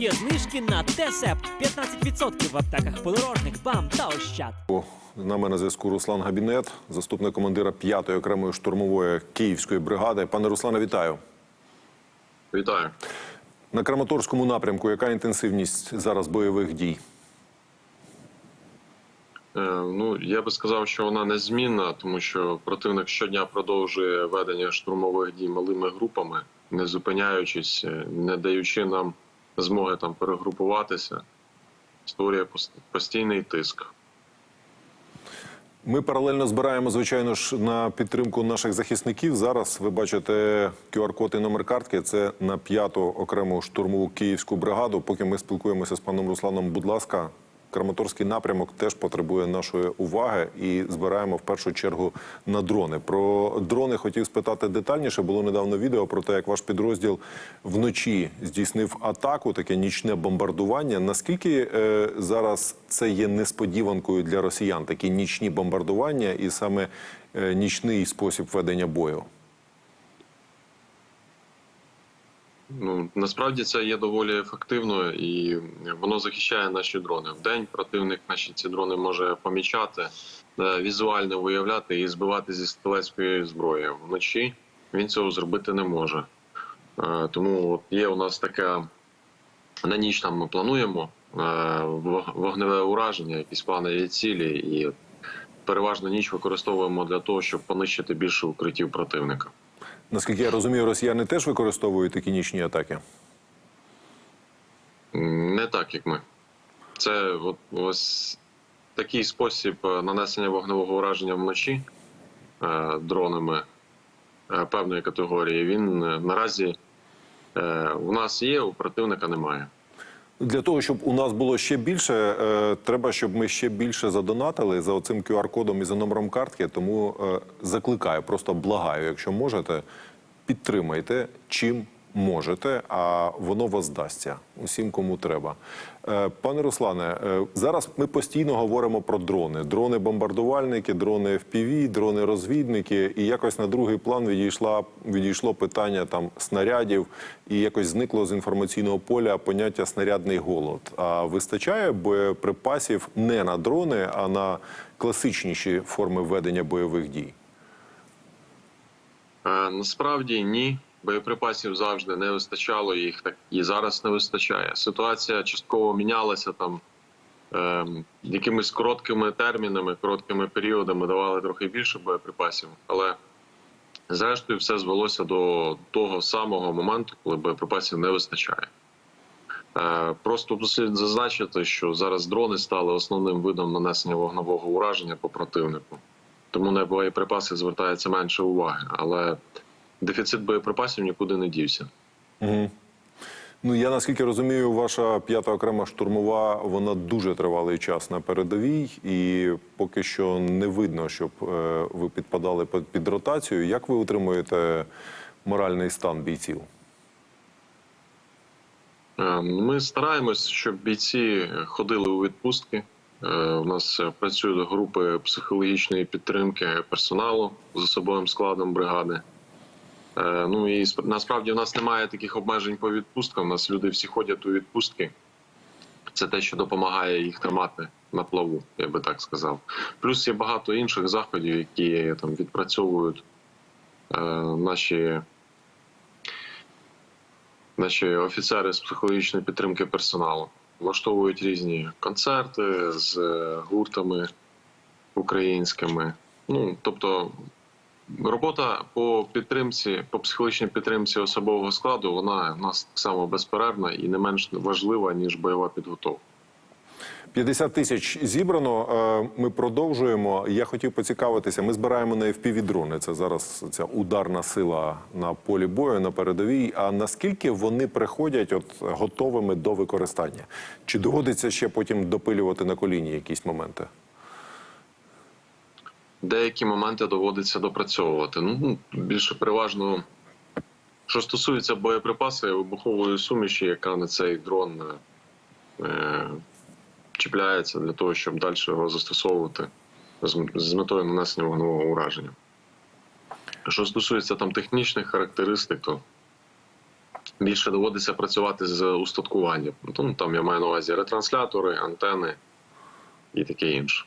Є знижки на ТЕСЕП 15% в аптеках подорожник, БАМ та Ощад. З нами на зв'язку Руслан Габінет, заступник командира 5-ї окремої штурмової київської бригади. Пане Руслане, вітаю. Вітаю. На Краматорському напрямку яка інтенсивність зараз бойових дій? Е, ну я би сказав, що вона незмінна, тому що противник щодня продовжує ведення штурмових дій малими групами, не зупиняючись, е, не даючи нам змоги там перегрупуватися, створює постійний тиск. Ми паралельно збираємо, звичайно ж, на підтримку наших захисників. Зараз ви бачите QR-код і номер картки. Це на п'яту окрему штурмову київську бригаду. Поки ми спілкуємося з паном Русланом, будь ласка, Краматорський напрямок теж потребує нашої уваги і збираємо в першу чергу на дрони. Про дрони хотів спитати детальніше. Було недавно відео про те, як ваш підрозділ вночі здійснив атаку, таке нічне бомбардування. Наскільки е, зараз це є несподіванкою для росіян? Такі нічні бомбардування і саме е, нічний спосіб ведення бою? Ну насправді це є доволі ефективно і воно захищає наші дрони. В день противник наші ці дрони може помічати, е, візуально виявляти і збивати зі стрілецької зброї. Вночі він цього зробити не може. Е, Тому от є у нас така на ніч там ми плануємо е, вогневе ураження, якісь плани є цілі, і переважно ніч використовуємо для того, щоб понищити більше укриттів противника. Наскільки я розумію, росіяни теж використовують такі нічні атаки. Не так, як ми. Це от, ось такий спосіб е, нанесення вогневого ураження вночі е, дронами е, певної категорії. Він е, наразі е, у нас є, у противника немає. Для того, щоб у нас було ще більше, е, треба, щоб ми ще більше задонатили за оцим QR-кодом і за номером картки. Тому е, закликаю, просто благаю, якщо можете, підтримайте чим можете, а воно вас дасться усім, кому треба. Е, Пане Руслане, е, зараз ми постійно говоримо про дрони: дрони-бомбардувальники, дрони FPV, дрони-розвідники. І якось на другий план відійшла відійшло питання там снарядів, і якось зникло з інформаційного поля поняття снарядний голод. А вистачає боєприпасів не на дрони, а на класичніші форми ведення бойових дій. Е, Насправді ні. Боєприпасів завжди не вистачало, їх так і зараз не вистачає. Ситуація частково мінялася там ем, якимись короткими термінами, короткими періодами давали трохи більше боєприпасів, але зрештою все звелося до того самого моменту, коли боєприпасів не вистачає. Е, Просто слід зазначити, що зараз дрони стали основним видом нанесення вогневого ураження по противнику. Тому на боєприпаси звертається менше уваги, але дефіцит боєприпасів нікуди не дівся. Угу. Ну я наскільки розумію, ваша п'ята окрема штурмова вона дуже тривалий час на передовій, і поки що не видно, щоб е, ви підпадали під, під ротацію. Як ви утримуєте моральний стан бійців? Е, Ми стараємось, щоб бійці ходили у відпустки. У нас е, працюють групи психологічної підтримки персоналу з особовим складом бригади. Е, Ну і сп- насправді в нас немає таких обмежень по відпусткам. У нас люди всі ходять у відпустки. Це те, що допомагає їх тримати на плаву, я би так сказав. Плюс є багато інших заходів, які там відпрацьовують е, наші наші офіцери з психологічної підтримки персоналу влаштовують різні концерти з е, гуртами українськими. Ну тобто, робота по підтримці, по психологічній підтримці особового складу, вона у нас так само безперервна і не менш важлива ніж бойова підготовка. 50 тисяч зібрано. Е, Ми продовжуємо. Я хотів поцікавитися. Ми збираємо на fpv дрони. Це зараз ця ударна сила на полі бою на передовій. А наскільки вони приходять от готовими до використання? Чи доводиться ще потім допилювати на коліні якісь моменти? Деякі моменти доводиться допрацьовувати. Ну більше переважно, що стосується боєприпасів, вибухової суміші, яка на цей дрон е, чіпляється для того, щоб далі його застосовувати з, з метою нанесення вогневого ураження. Що стосується там технічних характеристик, то більше доводиться працювати з устаткуванням. Ну, там я маю на увазі ретранслятори, антени і таке інше.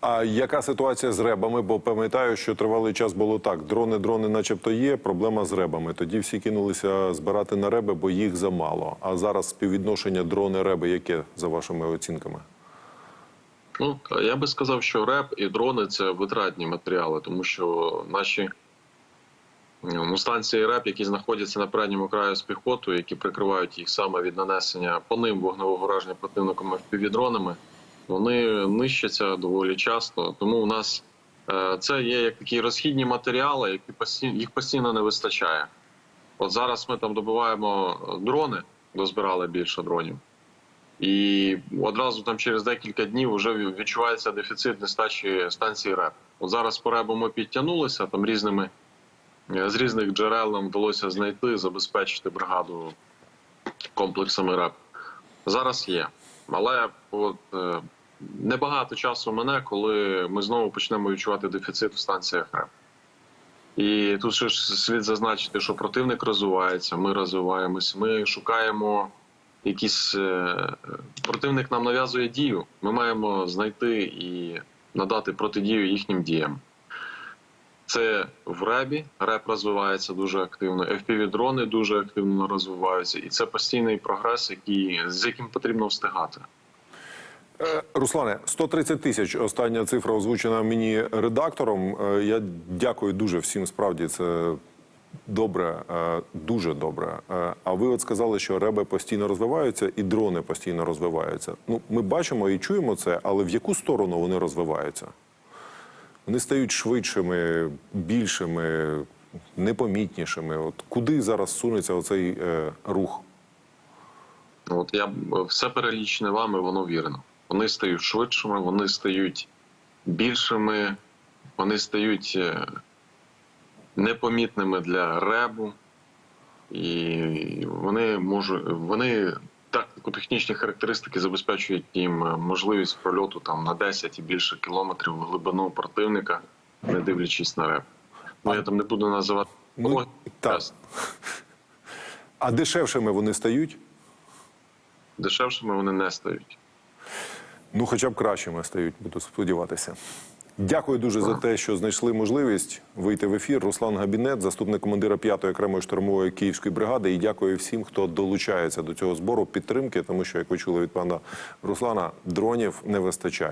А яка ситуація з ребами? Бо пам'ятаю, що тривалий час було так: дрони, дрони, начебто, є. Проблема з ребами. Тоді всі кинулися збирати на реби, бо їх замало. А зараз співвідношення дрони-реби яке за вашими оцінками? Ну, я би сказав, що реп і дрони це витратні матеріали, тому що наші ну, станції РЕП, які знаходяться на передньому краю з піхотою, які прикривають їх саме від нанесення по ним вогневого враження противником FPV-дронами, вони нищаться доволі часто. Тому у нас е, це є як такі розхідні матеріали, які постійно їх постійно не вистачає. От зараз ми там добуваємо дрони, дозбирали більше дронів. І одразу там через декілька днів вже відчувається дефіцит нестачі станції РЕП. От зараз по ребу ми підтягнулися там різними е, з різних джерел нам вдалося знайти, забезпечити бригаду комплексами РЕП. Зараз є. Але от, е, небагато часу мене, коли ми знову почнемо відчувати дефіцит в станціях РЕП. І тут ж слід зазначити, що противник розвивається, ми розвиваємось, ми шукаємо якісь е, противник нам нав'язує дію. Ми маємо знайти і надати протидію їхнім діям. Це в ребі, реп розвивається дуже активно, FPV-дрони дуже активно розвиваються, і це постійний прогрес, який, з яким потрібно встигати. Е, Руслане, 130 тисяч остання цифра озвучена мені редактором. Е, Я дякую дуже всім. Справді це добре, е, дуже добре. А ви от сказали, що реби постійно розвиваються і дрони постійно розвиваються. Ну, ми бачимо і чуємо це, але в яку сторону вони розвиваються? Вони стають швидшими, більшими, непомітнішими. От куди зараз сунеться оцей е, рух? От я все перелічене вами, воно вірно. Вони стають швидшими, вони стають більшими, вони стають е, непомітними для ребу, і вони можуть вони тактико-технічні характеристики забезпечують їм е, можливість прольоту там на 10 і більше кілометрів в глибину противника, не дивлячись на реб. Ну я там не буду називати. Ну, Ой, так. А дешевшими вони стають? Дешевшими вони не стають. Ну, хоча б кращими стають, буду сподіватися. Дякую дуже за те, що знайшли можливість вийти в ефір. Руслан Габінет, заступник командира 5-ї окремої штурмової київської бригади. І дякую всім, хто долучається до цього збору підтримки, тому що, як ви чули від пана Руслана, дронів не вистачає.